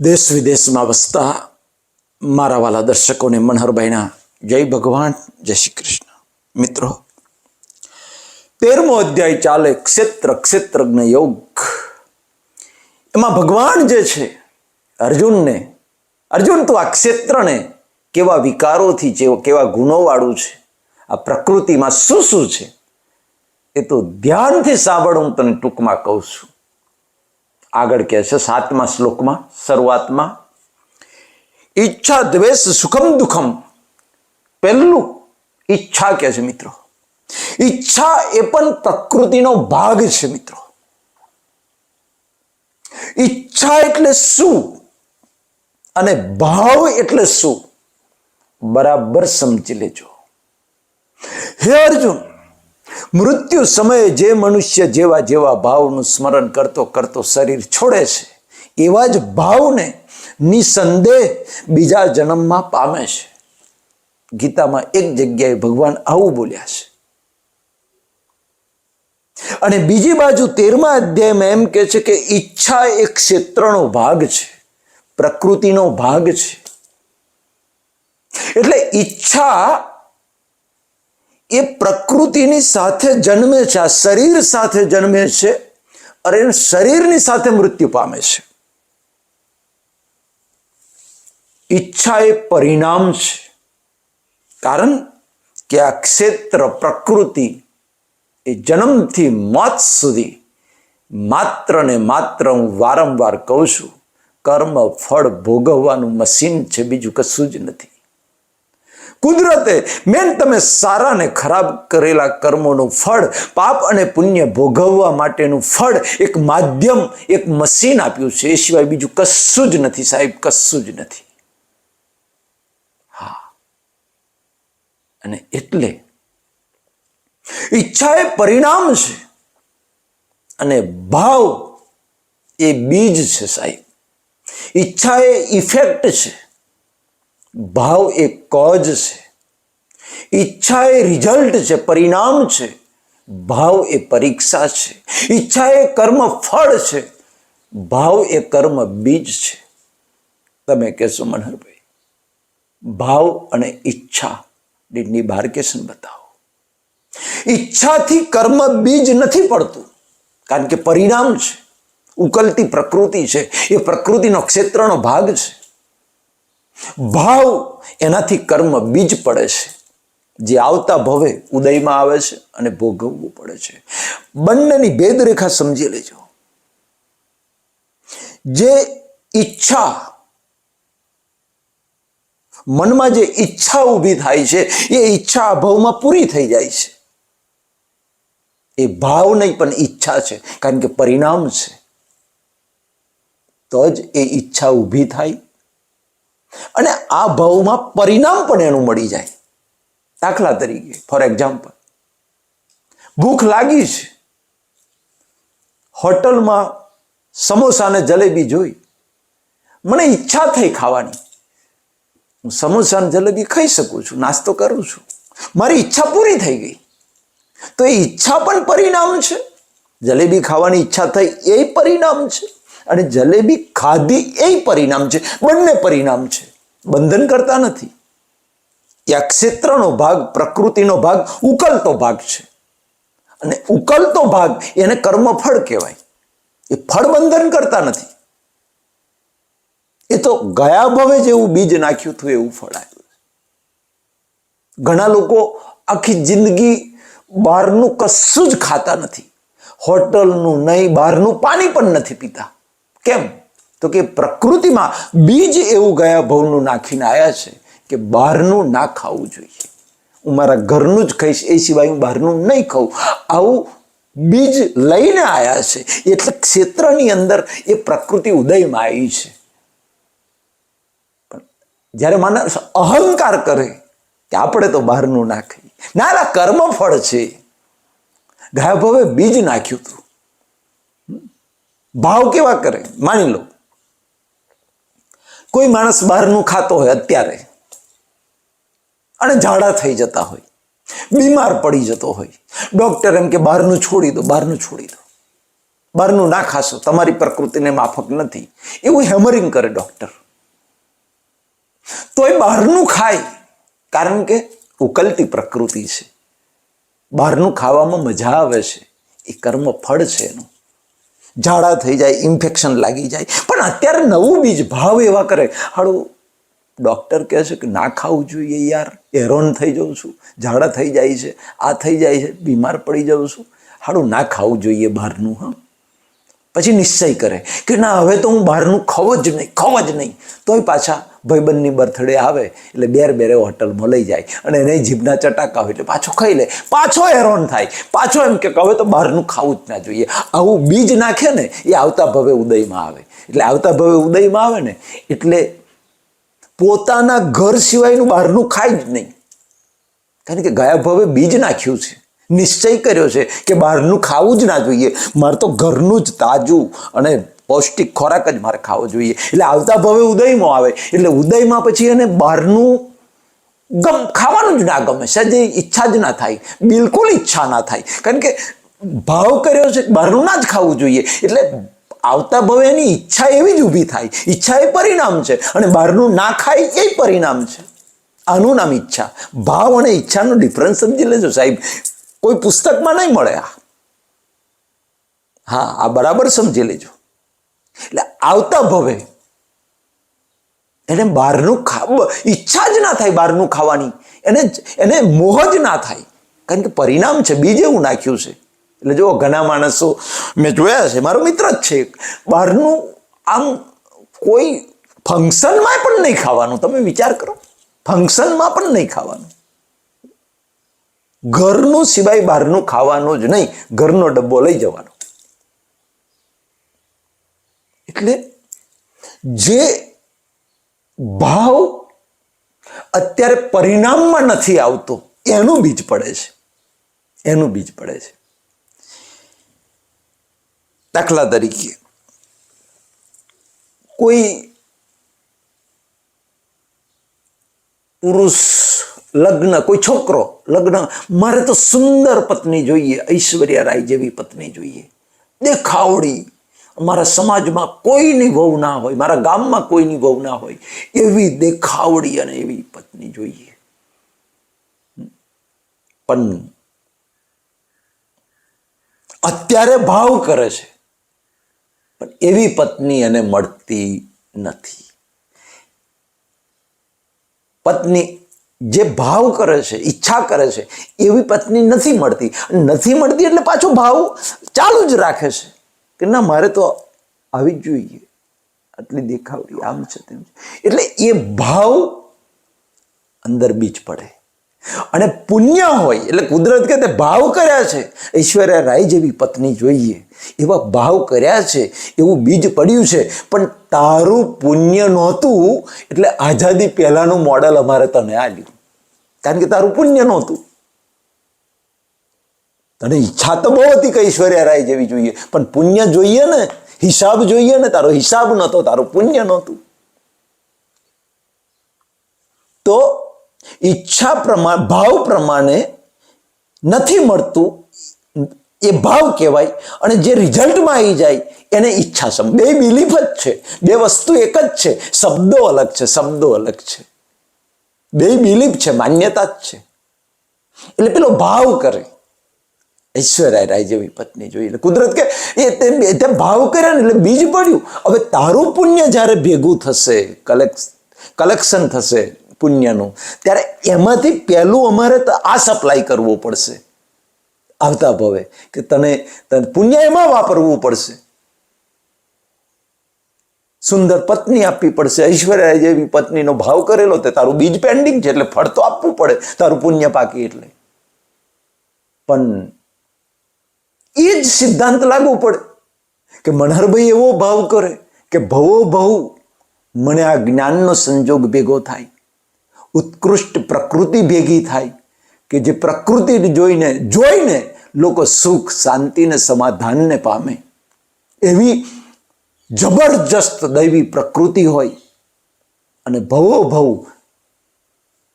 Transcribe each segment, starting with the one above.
દેશ વિદેશમાં વસતા મારા વાલા દર્શકોને મનહરભાઈના જય ભગવાન, જય શ્રી કૃષ્ણ. મિત્રો, તેરમો અધ્યાય ચાલે ક્ષેત્ર, ક્ષેત્રજ્ઞ યોગ. એમાં ભગવાન જે છે, અર્જુનને, અર્જુન તો આ ક્ષેત્રને કેવા વિકારોથી જેવો કેવા ગુણોવાળું છે, આ પ્રકૃતિમાં શું શું છે, એ તો ધ્યાનથી સાંભળ હું તને ટૂંકમાં કહું છું. આગળ કહે છે, સાતમા શ્લોકમાં, શરૂઆતમાં, ઈચ્છા દ્વેષ સુખમ દુઃખમ. પહેલું ઈચ્છા કહે છે મિત્રો. ઈચ્છા એ પણ પ્રકૃતિનો ભાગ છે મિત્રો. ઈચ્છા એટલે શું? અને ભાવ એટલે શું? બરાબર સમજી લેજો. હે અર્જુન મૃત્યુ સમયે જે મનુષ્ય જેવા જેવા ભાવનું સ્મરણ કરતો કરતો શરીર છોડે છે, એવા જ ભાવને નિસંદેહ બીજા જન્મમાં પામે છે. ગીતામાં એક જગ્યાએ ભગવાન આવું બોલ્યા છે. અને બીજી બાજુ તેરમા અધ્યાયમાં એમ કે છે કે ઈચ્છા એ ક્ષેત્રનો ભાગ છે, પ્રકૃતિનો ભાગ છે. એટલે ઈચ્છા એ પ્રકૃતિની સાથે જન્મે છે, આ શરીર સાથે જન્મે છે અને શરીરની સાથે મૃત્યુ પામે છે. ઈચ્છા એ પરિણામ છે. કારણ કે આ ક્ષેત્ર પ્રકૃતિ એ જન્મથી મોત સુધી માત્ર ને માત્ર હું વારંવાર કહું છું, કર્મ ફળ ભોગવવાનું મશીન છે, બીજું કશું જ નથી. કુદરતે મેન તમે સારા ને ખરાબ કરેલા કર્મોનું ફળ, પાપ અને પુણ્ય ભોગવવા માટેનું ફળ એક માધ્યમ, એક મશીન આપ્યું છે. એ સિવાય બીજું કશું જ નથી સાહેબ, કશું જ નથી. હા. અને એટલે ઈચ્છા એ પરિણામ છે અને ભાવ એ બીજ છે સાહેબ. ઈચ્છા એ ઇફેક્ટ છે. ભાવ એ કોજ છે. ઈચ્છા એ રિઝલ્ટ છે, પરિણામ છે. ભાવ એ પરીક્ષા છે. ઈચ્છા એ કર્મ ફળ છે. ભાવ એ કર્મ બીજ છે. તમે કહેશો મનહરભાઈ, ભાવ અને ઈચ્છા ની બાર્કેશન બતાવો. ઈચ્છાથી કર્મ બીજ નથી પડતું, કારણ કે પરિણામ છે. ઉકલતી પ્રકૃતિ છે. એ પ્રકૃતિનો ક્ષેત્રનો ભાગ છે. ભાવ એનાથી કર્મ બીજ પડે છે. જે આવતા ભવે ઉદયમાં આવે છે અને ભોગવવું પડે છે. બંનેની ભેદરેખા સમજી લેજો. જે ઈચ્છા, મનમાં જે ઈચ્છા ઊભી થાય છે, એ ઈચ્છા અભાવમાં ભાવમાં પૂરી થઈ જાય છે. એ ભાવ નહીં, પણ ઈચ્છા છે. કારણ કે પરિણામ છે. તો જ એ ઈચ્છા ઊભી થાય અને આ ભાવમાં પરિણામ પણ એનું મળી જાય. દાખલા તરીકે ફોર એક્ઝામ્પલ ભૂખ લાગી છે. હોટલમાં સમોસા અને જલેબી જોઈ. મને ઈચ્છા થઈ ખાવાની. હું સમોસા અને જલેબી ખાઈ શકું છું, નાસ્તો કરું છું. મારી ઈચ્છા પૂરી થઈ ગઈ. તો એ ઈચ્છા પણ પરિણામ છે. જલેબી ખાવાની ઈચ્છા થઈ, એ પરિણામ છે. અને જલેબી ખાધી એ પરિણામ છે. બંને પરિણામ છે. બંધન કરતા નથી. એ ક્ષેત્રનો ભાગ, પ્રકૃતિનો ભાગ, ઉકલતો ભાગ છે. અને ઉકલતો ભાગ એને કર્મફળ કહેવાય. એ ફળ બંધન કરતા નથી. એ તો ગયા ભવે જેવું બીજ નાખ્યું હતું એવું ફળ આવ્યું ઘણા લોકો આખી જિંદગી બહારનું કશું જ ખાતા નથી. હોટલનું નહીં, બહારનું પાણી પણ નથી પીતા. કેમ? તો કે પ્રકૃતિમાં બીજ એવું ગયા ભવનું નાખીને આવ્યા છે કે બહારનું ના ખાવું જોઈએ. હું મારા ઘરનું જ ખાઈશ, એ સિવાય હું બહારનું નહીં ખાઉં. આવું બીજ લઈને આવ્યા છે. એટલે ક્ષેત્રની અંદર એ પ્રકૃતિ ઉદયમાં આવી છે. જ્યારે માણસ અહંકાર કરે કે આપણે તો બહારનું ના ખાઈએ. ના, કર્મફળ છે. ગાયભવે બીજ નાખ્યું હતું. ભાવ કેવા કરે? માની લો. કોઈ માણસ બહારનું ખાતો હોય અત્યારે અને ઝાડા થઈ જતા હોય, બીમાર પડી જતો હોય. ડોક્ટર એમ કે, બહારનું છોડી દો, બહારનું છોડી દો. બહારનું ના ખાશો, તમારી પ્રકૃતિને માફક નથી. એવું હેમરિંગ કરે ડૉક્ટર. તો એ બહારનું ખાય, કારણ કે ઉકલતી પ્રકૃતિ છે. બહારનું ખાવામાં મજા આવે છે. એ કર્મ ફળ છે એનું. ઝાડા થઈ જાય, ઇન્ફેક્શન લાગી જાય. પણ અત્યારે નવું બીજ ભાવ એવા કરે. હાડું ડૉક્ટર કહે છે કે ના ખાવું જોઈએ યાર હેરોન થઈ જાઉં છું, ઝાડા થઈ જાય છે, આ થઈ જાય છે, બીમાર પડી જાઉં છું. હાડું ના ખાવું જોઈએ બહારનું, હા. પછી નિશ્ચય કરે કે ના, હવે તો હું બહારનું ખવ જ નહીં ખવ જ નહીં. તોય પાછા ભાઈબંધની બર્થડે આવે, એટલે બેર બેરે હોટલમાં લઈ જાય અને એને જીભના ચટાકા હોય એટલે પાછો ખાઈ લે. પાછો હેરાન થાય. પાછો એમ કે હવે તો બહારનું ખાવું જ ના જોઈએ. આવું બીજ નાખે ને, એ આવતા ભવે ઉદયમાં આવે. એટલે આવતા ભવે ઉદયમાં આવે ને, એટલે પોતાના ઘર સિવાયનું બહારનું ખાય જ નહીં. કારણ કે ગયા ભવે બીજ નાખ્યું છે. નિશ્ચય કર્યો છે કે બહારનું ખાવું જ ના જોઈએ. મારે તો ઘરનું જ તાજું અને પૌષ્ટિક ખોરાક જ મારે ખાવો જોઈએ. એટલે આવતા ભવે ઉદયમાં આવે. એટલે ઉદયમાં પછી એને બહારનું ગમ, ખાવાનું જ ના ગમે. સહેજે ઈચ્છા જ ના થાય. બિલકુલ ઈચ્છા ના થાય. કારણ કે ભાવ કર્યો છે, બહારનું ના જ ખાવું જોઈએ. એટલે આવતા ભવે એની ઈચ્છા એવી જ ઊભી થાય. ઈચ્છા એ પરિણામ છે. અને બહારનું ના ખાય એ પરિણામ છે. આનું નામ ઈચ્છા. ભાવ અને ઈચ્છાનો ડિફરન્સ સમજી લેજો સાહેબ. કોઈ પુસ્તકમાં નહીં મળે આ. હા, આ બરાબર સમજી લેજો. એટલે આવતા ભવે. એને બહારનું ખા ઈચ્છા જ ના થાય બહારનું ખાવાની. એને એને મોહ જ ના થાય. કારણ કે પરિણામ છે, બીજે એવું નાખ્યું છે. એટલે જો ઘણા માણસો, મેં જોયા છે, મારો મિત્ર જ છે બહારનું આમ કોઈ ફંક્શનમાં પણ નહીં ખાવાનું. તમે વિચાર કરો. ફંક્શનમાં પણ નહીં ખાવાનું. ઘરનું સિવાય બહારનું ખાવાનું જ નહીં. ઘરનો ડબ્બો લઈ જવાનો. એટલે જે ભાવ અત્યારે પરિણામમાં નથી આવતો, એનું બીજ પડે છે. એનું બીજ પડે છે. દાખલા તરીકે, કોઈ પુરુષ લગ્ન, કોઈ છોકરો લગ્ન, મારે તો સુંદર પત્ની જોઈએ, ઐશ્વર્યા રાય જેવી પત્ની જોઈએ. દેખાવડી મારા સમાજમાં કોઈની વહુ ના હોય, મારા ગામમાં કોઈની વહુ ના હોય, એવી દેખાવડી અને એવી પત્ની જોઈએ. પણ અત્યારે ભાવ કરે છે, પણ એવી પત્ની એને મળતી નથી. પત્ની જે ભાવ કરે છે, ઈચ્છા કરે છે, એવી પત્ની નથી મળતી. નથી મળતી એટલે પાછો ભાવ ચાલુ જ રાખે છે. કે ના, મારે તો આવી જ જોઈએ. આટલી દેખાવડી, આમ છે તેમ છે. એટલે એ ભાવ અંદર બીજ પડે. અને પુણ્ય હોય, એટલે કુદરત કે તે ભાવ કર્યા છે. ઐશ્વર્યા રાય જેવી પત્ની જોઈએ. એવા ભાવ કર્યા છે, એવું બીજ પડ્યું છે. પણ તારું પુણ્ય નહોતું, એટલે આઝાદી પહેલાંનું મોડલ અમારે તને આવ્યું કારણ કે તારું પુણ્ય નહોતું. તને ઈચ્છા તો બહુ હતી કે ઐશ્વર્યા રાય જેવી જોઈએ. પણ પુણ્ય જોઈએ ને, હિસાબ જોઈએ ને, તારો હિસાબ નહોતો, તારું પુણ્ય નહોતું. તો ઈચ્છા પ્રમાણે, ભાવ પ્રમાણે નથી મળતું. એ ભાવ કહેવાય અને જે રિઝલ્ટમાં આવી જાય, એને ઈચ્છા સમ, બે બિલીફ જ છે. બે વસ્તુ એક જ છે. શબ્દો અલગ છે, શબ્દો અલગ છે. બે બિલીફ છે, માન્યતા જ છે. એટલે પેલો ભાવ કરે. ઐશ્વર્યા રાય જેવી પત્ની જોઈ એટલે કુદરત કે એ તે તે ભાવ કર્યા ને એટલે બીજ પડ્યું. હવે તારું પુણ્ય જ્યારે ભેગું થશે કલેક્શ કલેક્શન થશે પુણ્યનું, ત્યારે એમાંથી પહેલું અમારે આ સપ્લાય કરવો પડશે. આવતા ભવે કે તને તને પુણ્ય એમાં વાપરવું પડશે. સુંદર પત્ની આપવી પડશે. ઐશ્વર્યા જેવી પત્નીનો ભાવ કરેલો તે તારું બીજ પેન્ડિંગ છે એટલે ફળ તો આપવું પડે. તારું પુણ્ય પાકી એટલે. પણ એ જ સિદ્ધાંત લાગુ પડે કે મનહરભાઈ એવો ભાવ કરે કે ભવો ભવ, મને આ જ્ઞાનનો સંજોગ ભેગો થાય, ઉત્કૃષ્ટ પ્રકૃતિ ભેગી થાય, કે જે પ્રકૃતિને જોઈને જોઈને લોકો સુખ શાંતિને સમાધાનને પામે. એવી જબરજસ્ત દૈવી પ્રકૃતિ હોય અને ભવો ભવ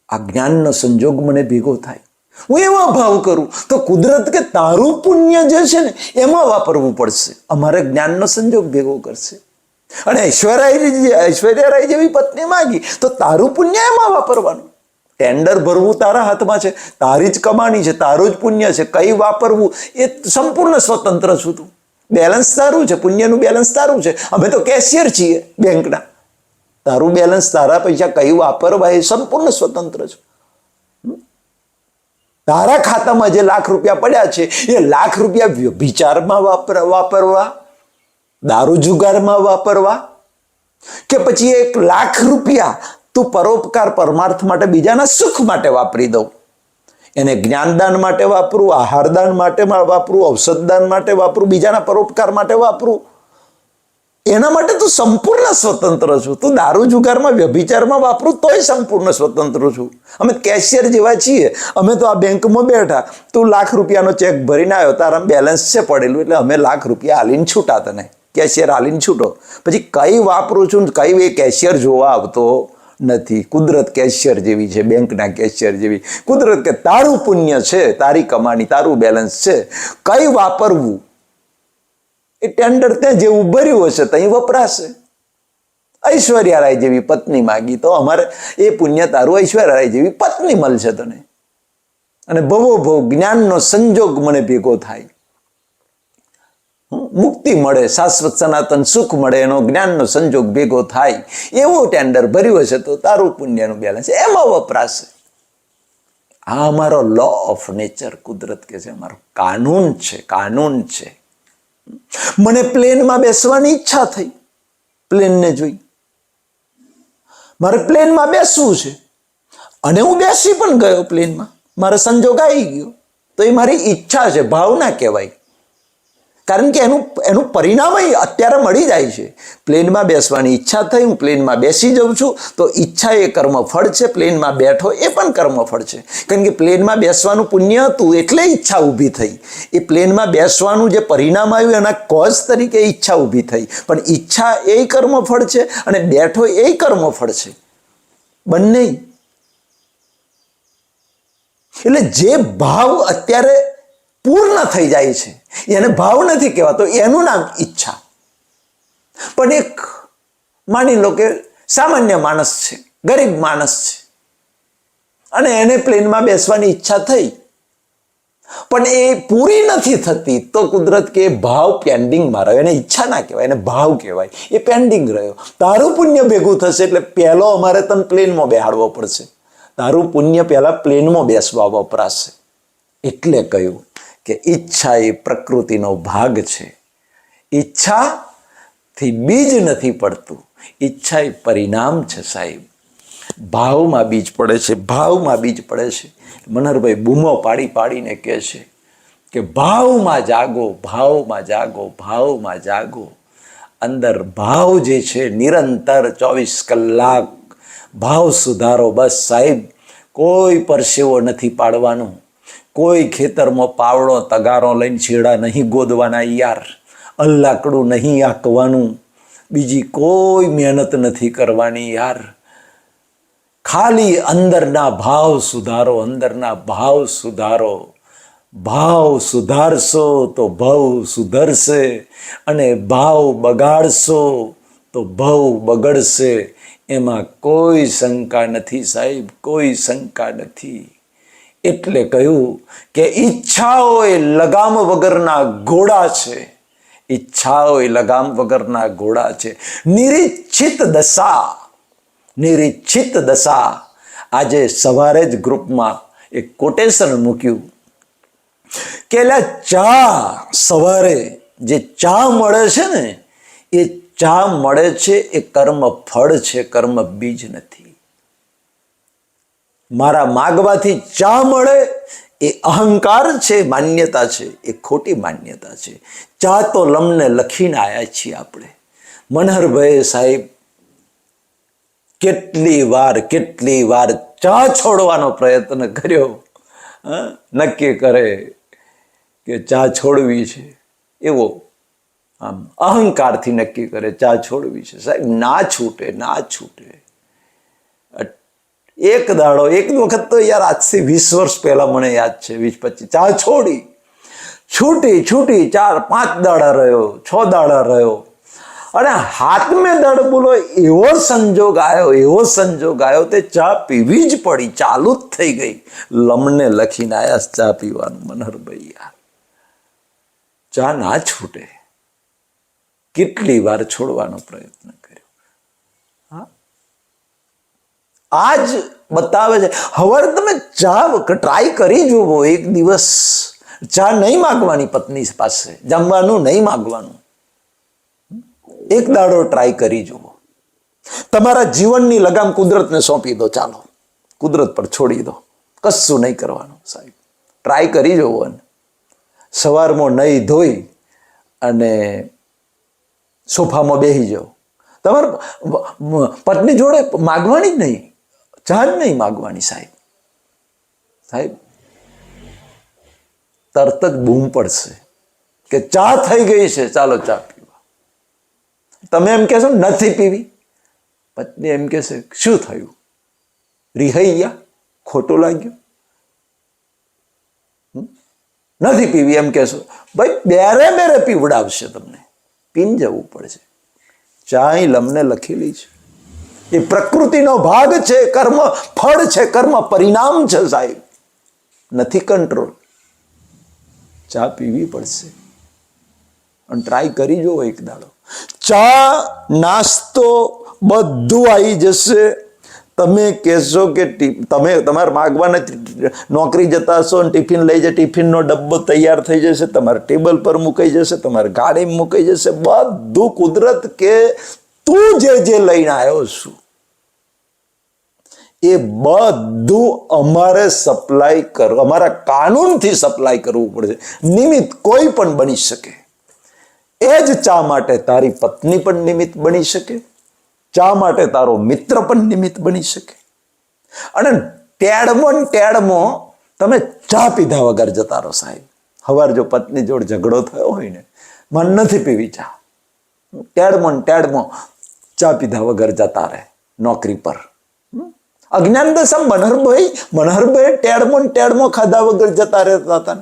આ જ્ઞાનનો સંજોગ મને ભેગો થાય. હું એવા ભાવ કરું? તો કુદરત કે તારું પુણ્ય જે છે ને, એમાં વાપરવું પડશે. અમારે જ્ઞાનનો સંજોગ ભેગો કરશે. અને ઐશ્વર્યા ઐશ્વર્યા રાય જેવી પત્ની માગી, તો તારું પુણ્ય એમાં વાપરવાનું. ટેન્ડર ભરવું તારા હાથમાં છે, તારી જ કમાણી છે, તારું જ પુણ્ય છે, કઈ વાપરવું, એ સંપૂર્ણ સ્વતંત્ર છું તું. બેલેન્સ તારું છે, પુણ્યનું બેલેન્સ તારું છે. અમે તો કેશિયર છીએ બેંકના. તારું બેલેન્સ, તારા પૈસા કઈ વાપરવા એ સંપૂર્ણ સ્વતંત્ર છે. તારા ખાતામાં જે લાખ રૂપિયા પડ્યા છે, એ લાખ રૂપિયા વિચારમાં વાપર વાપરવા? દારૂ જુગારમાં વાપરવા? કે પછી એક લાખ રૂપિયા તું પરોપકાર પરમાર્થ માટે બીજાના સુખ માટે વાપરી દઉં? એને જ્ઞાનદાન માટે વાપરું, આહારદાન માટે વાપરું, ઔષધદાન માટે વાપરું, બીજાના પરોપકાર માટે વાપરું? એના માટે તું સંપૂર્ણ સ્વતંત્ર છું. તું દારૂ જુગારમાં, વ્યભિચારમાં વાપરું, તોય સંપૂર્ણ સ્વતંત્ર છું. અમે કેશિયર જેવા છીએ. અમે તો આ બેંકમાં બેઠા. તું લાખ રૂપિયાનો ચેક ભરીને આવ્યો. તારા બેલેન્સ છે પડેલું, એટલે અમે લાખ રૂપિયા હાલીને છૂટા તને. કેશિયર હાલીને છૂટો. પછી કઈ વાપરું છું કઈ એ કેશિયર જોવા આવતો નથી. કુદરત કેશિયર જેવી છે, બેંકના કેશિયર જેવી. કુદરત કે તારું પુણ્ય છે, તારી કમાણી, તારું બેલેન્સ છે. કઈ વાપરવું? એ ટેન્ડર ત્યાં જેવું ભર્યું હશે, ત્યાં વપરાશે. ઐશ્વર્યા રાય જેવી પત્ની માગી તો અમારે એ પુણ્ય તારું ઐશ્વર્યા રાય જેવી પત્ની મળશે તને. અને ભવો ભવ જ્ઞાનનો સંજોગ મને ભેગો થાય. મુક્તિ મળે, શાશ્વત સનાતન સુખ મળે, એનો જ્ઞાનનો સંજોગ ભેગો થાય. એવું ટેન્ડર ભર્યું હશે તો તારું પુણ્યનું બેલેન્સ એમાં વપરાશે. આ અમારો લો ઓફ નેચર કુદરત કે છે, અમારો કાનૂન છે કાનૂન છે. મને પ્લેનમાં બેસવાની ઈચ્છા થઈ. પ્લેનને જોઈ. મારે પ્લેનમાં બેસવું છે. અને હું બેસી પણ ગયો પ્લેનમાં. મારે સંજોગ આવી ગયો. તો એ મારી ઈચ્છા છે, ભાવના કહેવાય. કારણ કે એનું એનું પરિણામ અત્યારે મળી જાય છે. પ્લેનમાં બેસવાની ઈચ્છા થઈ, હું પ્લેનમાં બેસી જાઉં છું, તો ઈચ્છા એ કર્મફળ છે, પ્લેનમાં બેઠો એ પણ કર્મફળ છે. કારણ કે પ્લેનમાં બેસવાનું પુણ્ય હતું એટલે ઈચ્છા ઊભી થઈ. એ પ્લેનમાં બેસવાનું જે પરિણામ આવ્યું એના કોઝ તરીકે ઈચ્છા ઊભી થઈ. પણ ઈચ્છા એ કર્મફળ છે અને બેઠો એ કર્મફળ છે. બંને એટલે જે ભાવ અત્યારે પૂર્ણ થઈ જાય છે. એને ભાવ નથી કહેવાતો, એનું નામ ઈચ્છા. પણ એક માની લો કે સામાન્ય માણસ છે, ગરીબ માણસ છે. અને એને પ્લેનમાં બેસવાની ઈચ્છા થઈ. પણ એ પૂરી નથી થતી તો કુદરત કે ભાવ પેન્ડિંગમાં રહ્યો. એને ઈચ્છા ના કહેવાય, એને ભાવ કહેવાય. એ પેન્ડિંગ રહ્યો. તારું પુણ્ય ભેગું થશે એટલે પહેલો અમારે તને પ્લેનમાં બેહાડવો પડશે. તારું પુણ્ય પહેલાં પ્લેનમાં બેસવા વપરાશે. એટલે કહ્યું. કે ઈચ્છા એ પ્રકૃતિનો ભાગ છે. ઈચ્છાથી બીજ નથી પડતું. ઈચ્છા એ પરિણામ છે સાહેબ. ભાવમાં બીજ પડે છે. ભાવમાં બીજ પડે છે. મનહરભાઈ બૂમો પાડી પાડીને કહે છે કે ભાવમાં જાગો ભાવમાં જાગો ભાવમાં જાગો. અંદર ભાવ જે છે નિરંતર ચોવીસ કલાક. ભાવ સુધારો બસ સાહેબ. કોઈ પરસેવો નથી પાડવાનું. કોઈ ખેતરમાં પાવડો, તગારો લઈને છેડા નહીં ગોદવાના યાર. અલ્લાકડું નહીં આંકવાનું. બીજી કોઈ મહેનત નથી કરવાની યાર. ખાલી અંદરના ભાવ સુધારો, અંદરના ભાવ સુધારો. ભાવ સુધારશો તો ભવ સુધરશે અને ભાવ બગાડશો તો ભવ બગડશે. એમાં કોઈ શંકા નથી સાહેબ, કોઈ શંકા નથી. એટલે કહ્યું કે ઈચ્છાઓ એ લગામ વગરના ઘોડા છે. ઈચ્છાઓ એ લગામ વગરના ઘોડા છે. નિરીક્ષિત દશા નિરીક્ષિત દશા. આજે સવારે જ ગ્રુપમાં એક કોટેશન મૂક્યું. કે ચા સવારે જે ચા મળે છે ને, એ ચા મળે છે, એ કર્મ ફળ છે, કર્મ બીજ નથી. મારા માગવાથી ચા મળે એ અહંકાર છે, માન્યતા છે, એ ખોટી માન્યતા છે. ચા તો લમને લખીને આવ્યા છીએ આપણે. મનહરભાઈ સાહેબ, કેટલી વાર કેટલી વાર ચા છોડવાનો પ્રયત્ન કર્યો નક્કી કરે કે ચા છોડવી છે. એવો આમ અહંકારથી નક્કી કરે, ચા છોડવી છે. સાહેબ, ના છૂટે ના છૂટે. એક દાડો એક વખત તો યાર આજથી વીસ વર્ષ પહેલાં મને યાદ છે, વીસ, પચીસ ચા છોડી. છૂટી છૂટી, ચાર, પાંચ દાડા રહ્યો, છ દાડા રહ્યો. અને હાથમે દડ બોલો, એવો સંજોગ આવ્યો એવો સંજોગ આવ્યો તે ચા પીવી જ પડી, ચાલુ જ થઈ ગઈ. લમને લખીને આવ્યા ચા પીવાનું મનહરભાઈ યાર ચા ના છૂટે. કેટલી વાર છોડવાનો પ્રયત્ન કર્યો હા આ જ બતાવે છે. હવે તમે ચા ટ્રાય કરી જુઓ એક દિવસ. ચા નહીં માગવાની પત્ની પાસે. જમવાનું નહીં માગવાનું. એક દાડો ટ્રાય કરી જુઓ તમારા જીવનની લગામ કુદરતને સોંપી દો. ચાલો, કુદરત પર છોડી દો. કશું નહીં કરવાનું સાહેબ. ટ્રાય કરી જુઓ સવારમાં નહીં ધોઈ અને સોફામાં બેસી જાઓ. તમારે પત્ની જોડે માગવાની જ નહીં. ચા નહીં માગવાની સાહેબ. સાહેબ તરત જ બૂમ પડશે કે ચા થઈ ગઈ છે, ચાલો ચા પીવા. તમે એમ કહેશો નથી પીવી. પત્ની એમ કહેશે, શું થયું? રિહાઈ ગયા? ખોટું લાગ્યું? નથી પીવી એમ કહેશો. ભાઈ, બેરે બેરે પીવડાવશે તમને. પીન જવું પડશે. ચા લમને લખેલી છે. એ પ્રકૃતિનો ભાગ છે, કર્મ, ફળ છે, કર્મ પરિણામ છે સાહેબ. નથી કંટ્રોલ ચા પીવી પડશે. અને ટ્રાય કરી જુઓ એક દાડો. ચા, નાસ્તો બધું આવી જશે. તમે કહેશો કે તમે, તમારે માગવાને નોકરી જતા હશો અને ટિફિન લઈ જાય, ટિફિનનો ડબ્બો તૈયાર થઈ જશે, તમારા ટેબલ પર મુકાઈ જશે, તમારે ગાડી મુકાઈ જશે, બધું કુદરત કે તું જે જે લઈને આવ્યો છું, એ બધું અમારે સપ્લાય કર, અમારા કાનૂનથી સપ્લાય કરવું પડશે. નિમિત્ત કોઈ પણ બની શકે. એ જ ચા માટે તારી પત્ની પણ નિમિત્ત બની શકે. ચા માટે તારો મિત્ર પણ નિમિત્ત બની શકે. અને ટેડમો ને ટેડમો, તમે ચા પીધા વગર જતા રહો સાહેબ. હવાર જો પત્ની જોડે ઝઘડો થયો હોય ને, મન નથી પીવી ચા. ટેડમો ને ટેડમો ચા પીધા વગર જતા રહે, નોકરી પર. અજ્ઞાન દશા મનહરભાઈ મનહરભાઈ ટેડમો ટેડમો ખાધા વગર જતા રહેતા હતા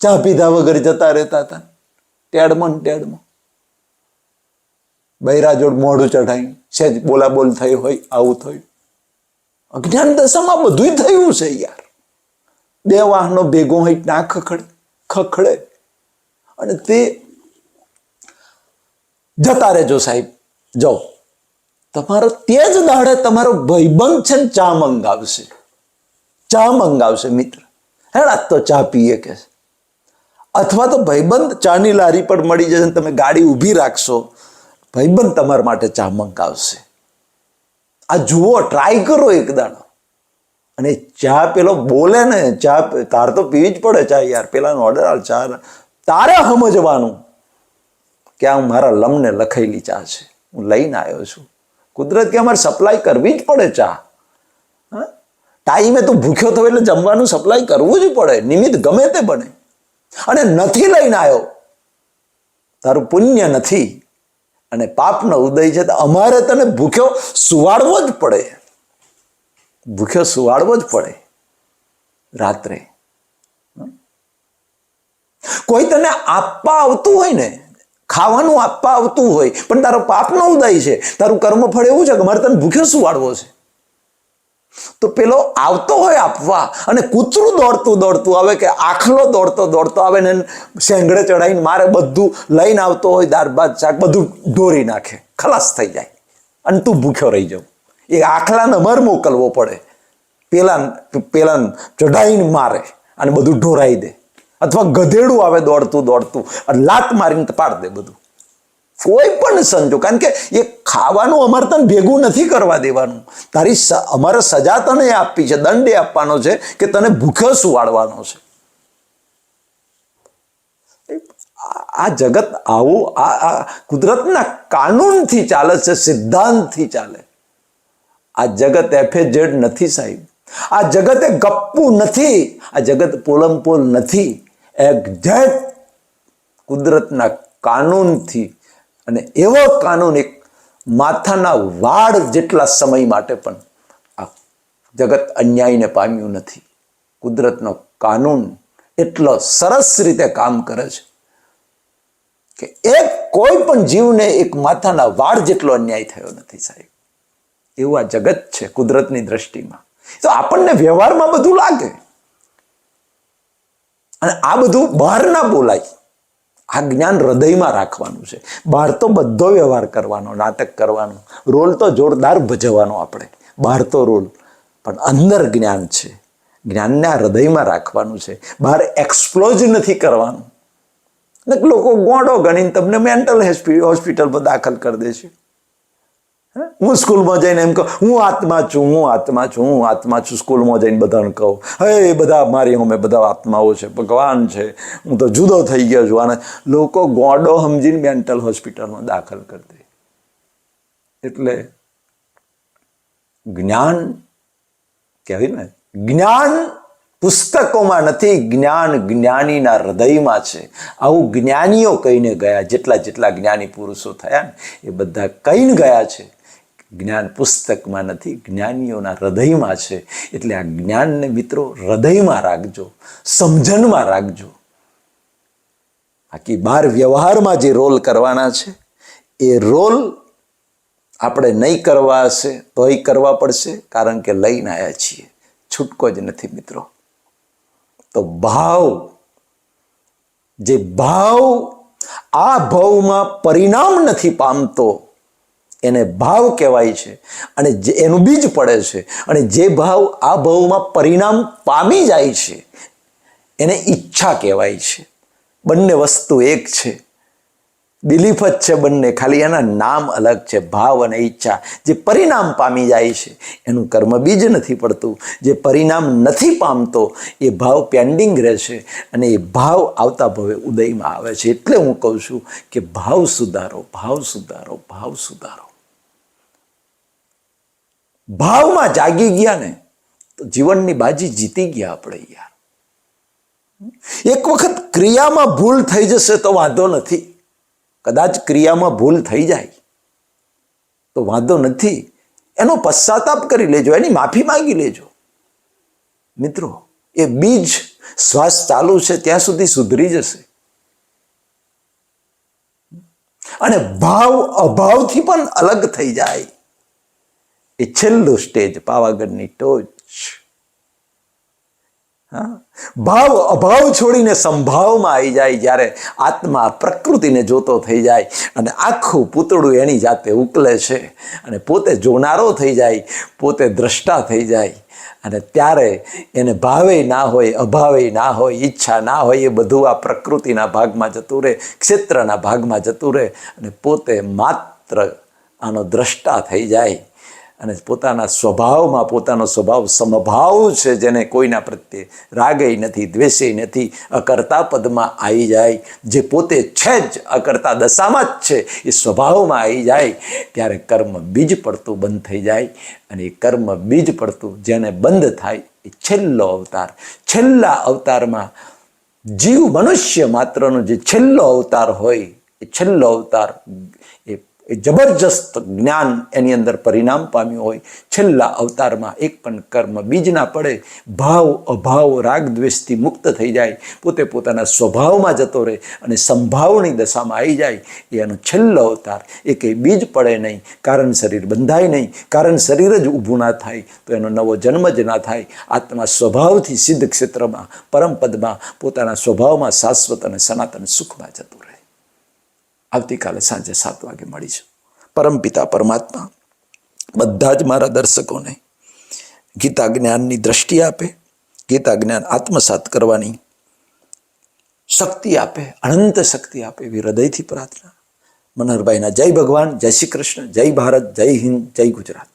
ચા પીધા વગર જતા રહેતા હતા ટેડમો ટેડમો. બૈરા જોડ મોઢું ચઢાઈ, સેજ બોલાબોલ થઈ હોય, આવું થયું. અજ્ઞાન દશામાં બધું થયું છે યાર. બે વાહનો ભેગો હોય ના ખખડે ખખડે. અને તે જતા રહેજો સાહેબ. જાઓ. તમારો તે જ દાડે તમારો ભાઈબંધ છે ને ચા મંગાવશે. ચા મંગાવશે મિત્ર. હેડા તો ચા પીએ કે અથવા તો ભાઈબંધ ચાની લારી પર મળી જશે તમે ગાડી ઊભી રાખશો. ભાઈબંધ તમારા માટે ચા મંગાવશે. આ જુઓ ટ્રાય કરો એક દાડો. અને ચા પેલો બોલે ને, ચા તાર તો પીવી જ પડે ચા યાર. પેલાનો ઓર્ડર આલ ચા તારે સમજવાનું કે આ મારા લમને લખેલી ચા છે. હું લઈને આવ્યો છું. કુદરત કે અમારે સપ્લાય કરવી જ પડે ચા. હા? ટાઈમે તું ભૂખ્યો થયો એટલે જમવાનું સપ્લાય કરવું જ પડે. નિમિત્ત ગમે તે બને. અને નથી લઈને આવ્યો. તારું પુણ્ય નથી. અને પાપનો ઉદય છે તો અમારે તને ભૂખ્યો સુવાડવો જ પડે. ભૂખ્યો સુવાડવો જ પડે. રાત્રે. કોઈ તને આપવા આવતું હોય ને ખાવાનું આપવા આવતું હોય, પણ તારો પાપનો ઉદય છે. તારું કર્મફળ એવું છે કે મારે તને ભૂખ્યો સુવાડવો છે. તો પેલો આવતો હોય આપવા અને કૂતરું દોડતું દોડતું આવે કે આખલો દોડતો દોડતો આવે ને શેંગડે ચડાવીને મારે બધું લઈને આવતો હોય, દાળ, ભાત, શાક બધું ઢોરી નાખે. ખલાસ થઈ જાય. અને તું ભૂખ્યો રહી જાઉં એ આખલાને મર મોકલવો પડે. પેલા પેલા ચઢાઈને મારે અને બધું ઢોરાઈ દે. અથવા ગધેડું આવે દોડતું દોડતું. લાત મારીને પાડ દે બધું. કોઈ પણ સંજોગ. કારણ કે એ ખાવાનું અમારે તને ભેગું નથી કરવા દેવાનું. તારી અમારે સજા તને આપવી છે, દંડ એ આપવાનો છે કે તને ભૂખ્યો સુવાડવાનો છે. આ- આ જગત આવું, આ આ કુદરતના કાનૂનથી ચાલે છે, સિદ્ધાંતથી ચાલે. આ જગત એફે જેડ નથી સાહેબ. આ જગત એ ગપ્પુ નથી. આ જગત પોલમપોલ નથી. એક્ઝેક્ટ કુદરતના કાનૂનથી અને એવો કાનૂન એક માથાના વાળ જેટલા સમય માટે પણ આ જગત અન્યાયને પામ્યું નથી. કુદરતનો કાનૂન એટલો સરસ રીતે કામ કરે છે કે એક કોઈ પણ જીવને એક માથાના વાળ જેટલો અન્યાય થયો નથી સાહેબ. એવું આ જગત છે કુદરતની દ્રષ્ટિમાં. તો આપણને વ્યવહારમાં બધું લાગે. અને આ બધું બહાર ના બોલાય. આ જ્ઞાન હૃદયમાં રાખવાનું છે. બહાર તો બધો વ્યવહાર કરવાનો, નાટક કરવાનો, રોલ તો જોરદાર ભજવવાનો આપણે. બહાર તો રોલ. પણ અંદર જ્ઞાન છે. જ્ઞાનને આ હૃદયમાં રાખવાનું છે. બહાર એક્સપ્લોઝ નથી કરવાનું. લોકો ગોંડો ગણીને તમને મેન્ટલ હોસ્પિટલમાં દાખલ કરી દે છે હું સ્કૂલમાં જઈને એમ કહું, હું આત્મા છું, હું આત્મા છું, હું આત્મા છું, સ્કૂલમાં જઈને બધાને કહું. હે બધા મારી અમે બધા આત્માઓ છે, ભગવાન છે. હું તો જુદો થઈ ગયો છું અને લોકો ગોડો સમજીને મેન્ટલ હોસ્પિટલમાં દાખલ કરતી એટલે જ્ઞાન કહેવાય ને, જ્ઞાન પુસ્તકોમાં નથી, જ્ઞાન જ્ઞાનીના હૃદયમાં છે. આવું જ્ઞાનીઓ કહીને ગયા, જેટલા જેટલા જ્ઞાની પુરુષો થયા ને, એ બધા કહીને ગયા છે. જ્ઞાન પુસ્તકમાં નથી, જ્ઞાનીઓના હૃદયમાં છે. એટલે આ જ્ઞાનને મિત્રો હૃદયમાં રાખજો, સમજણમાં રાખજો. બાકી બાર વ્યવહારમાં જે રોલ કરવાના છે, એ રોલ આપણે નહીં કરવા હશે, તોય કરવા પડશે, કારણ કે લઈને આવ્યા છીએ. છૂટકો જ નથી મિત્રો. તો ભાવ, જે ભાવ આ ભાવમાં પરિણામ નથી પામતો એને ભાવ કહેવાય છે. અને જે એનું બીજ પડે છે. અને જે ભાવ આ ભાવમાં પરિણામ પામી જાય છે, એને ઈચ્છા કહેવાય છે. બંને વસ્તુ એક છે. બિલીફ જ છે બંને, ખાલી એના નામ અલગ છે, ભાવ અને ઈચ્છા. જે પરિણામ પામી જાય છે, એનું કર્મ બીજ નથી પડતું. જે પરિણામ નથી પામતો, એ ભાવ પેન્ડિંગ રહેશે અને એ ભાવ આવતા ભવે ઉદયમાં આવે છે. એટલે હું કહું છું કે ભાવ સુધારો ભાવ સુધારો ભાવ સુધારો. ભાવમાં જાગી ગયા ને, તો જીવનની બાજી જીતી ગયા આપણે યાર. એક વખત ક્રિયામાં ભૂલ થઈ જશે તો વાંધો નથી. કદાચ ક્રિયામાં ભૂલ થઈ જાય તો વાંધો નથી. એનો પશ્ચાતાપ કરી લેજો, એની માફી માંગી લેજો. મિત્રો, એ બીજ શ્વાસ ચાલુ છે, ત્યાં સુધી સુધરી જશે. અને ભાવ અભાવથી પણ અલગ થઈ જાય. એ છેલ્લું સ્ટેજ, પાવાગઢની ટોચ. ભાવ, અભાવ છોડીને સંભાવમાં આવી જાય જ્યારે આત્મા પ્રકૃતિને જોતો થઈ જાય અને આખું પૂતળું એની જાતે ઉકલે છે અને પોતે જોનારો થઈ જાય, પોતે દ્રષ્ટા થઈ જાય અને ત્યારે એને ભાવે ના હોય, અભાવે ના હોય, ઈચ્છા ના હોય એ બધું આ પ્રકૃતિના ભાગમાં જતું રહે, ક્ષેત્રના ભાગમાં જતું રહે અને પોતે માત્ર આનો દ્રષ્ટા થઈ જાય. અને પોતાના સ્વભાવમાં, પોતાનો સ્વભાવ સમભાવ છે જેને કોઈના પ્રત્યે રાગે નથી દ્વેષે નથી, અકર્તા પદમાં આવી જાય. જે પોતે છે જ અકર્તા દશામાં જ છે, એ સ્વભાવમાં આવી જાય. ત્યારે કર્મ બીજ પડતું બંધ થઈ જાય અને એ કર્મ બીજ પડતું જેને બંધ થાય એ છેલ્લો અવતાર. છેલ્લા અવતારમાં જીવ મનુષ્ય માત્રનો જે છેલ્લો અવતાર હોય, એ છેલ્લો અવતાર એ એ જબરજસ્ત જ્ઞાન એની અંદર પરિણામ પામ્યું હોય. છેલ્લા અવતારમાં એક પણ કર્મ બીજ ના પડે. ભાવ, અભાવ, રાગ દ્વેષથી મુક્ત થઈ જાય. પોતે પોતાના સ્વભાવમાં જતો રહે અને સંભાવની દશામાં આવી જાય. એ એનો છેલ્લો અવતાર એ કંઈ બીજ પડે નહીં. કારણ શરીર બંધાય નહીં. કારણ શરીર જ ઊભું ના થાય તો એનો નવો જન્મ જ ના થાય. આત્મા સ્વભાવથી સિદ્ધ ક્ષેત્રમાં પરમપદમાં પોતાના સ્વભાવમાં શાશ્વત અને સનાતન સુખમાં જતું રહે. આવતીકાલે સાંજે સાત વાગે મળીશું. પરમપિતા પરમાત્મા, બધા જ મારા દર્શકોને ગીતા જ્ઞાનની દ્રષ્ટિ આપે, ગીતા જ્ઞાન આત્મસાત કરવાની શક્તિ આપે, અનંત શક્તિ આપે એવી હૃદયથી પ્રાર્થના. મનહરભાઈના જય ભગવાન, જય શ્રી કૃષ્ણ, જય ભારત, જય હિન્દ, જય ગુજરાત.